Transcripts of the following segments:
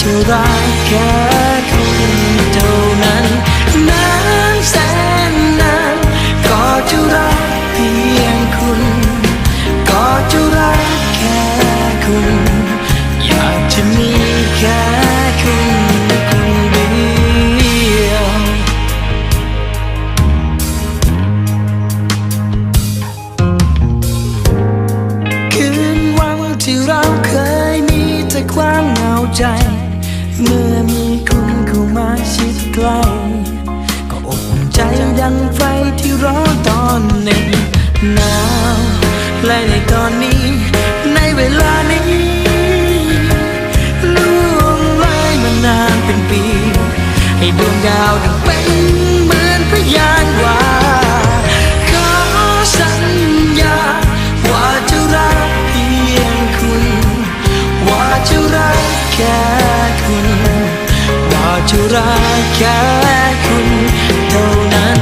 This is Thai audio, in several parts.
ว่าจะรักแค่คุณเท่านั้นนานแสนนานก็จะรักเพียงคุณ ก็จะรักแค่คุณ อยากจะมีแค่คุณคนเดียว คืนวันที่เราเคยมีแต่ความเหงาใจ เมื่อมีคุณเข้ามาชิดใกล้ก็อบอุ่นใจดังไฟที่ร้อนตอนหน็บหนาวและในตอนนี้ ในเวลานี้ล่วงเลยมานานเป็นปี ให้ดวงดาวดังเป็นเหมือนพยานว่า ว่าจะรักแค่คุณเท่านั้น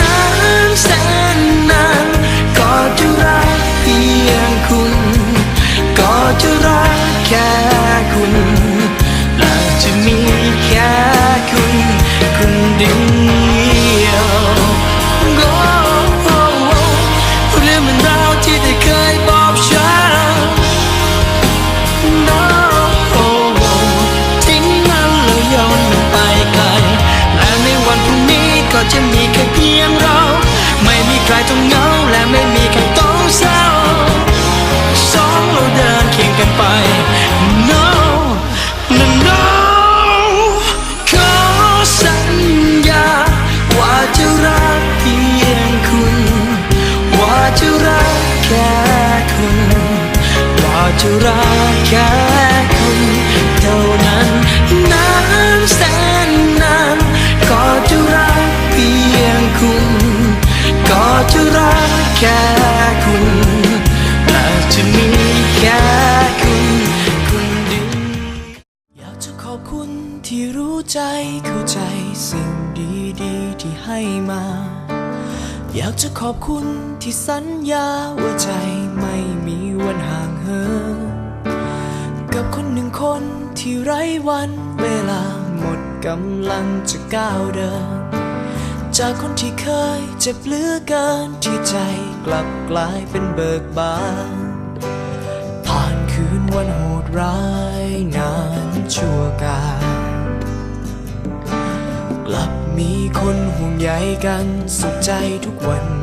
นานแสนนานก็จะรักเพียงคุณ ก็จะรักแค่คุณและจะมีแค่คุณ คุณเดียว จะรักแค่คุณเท่านั้นนานแสนนานก็จะรักเพียงคุณ ก็จะรักแค่คุณและจะมีแค่คุณคนเดียวอยากจะขอบคุณที่รู้ใจเข้าใจสิ่งดีๆที่ให้มา อยากจะขอบคุณที่สัญญาว่าใจไม่ นที่ไร้วันเวลาหมดกำลังจะก้าวเดิน จากคนที่เคยเจ็บเหลือเกินที่ใจกลับกลายเป็นเบิกบาน ผ่านคืนวันโหดร้ายนานชั่วกาลกลับมีคนห่วงใยกันสุขใจทุกวัน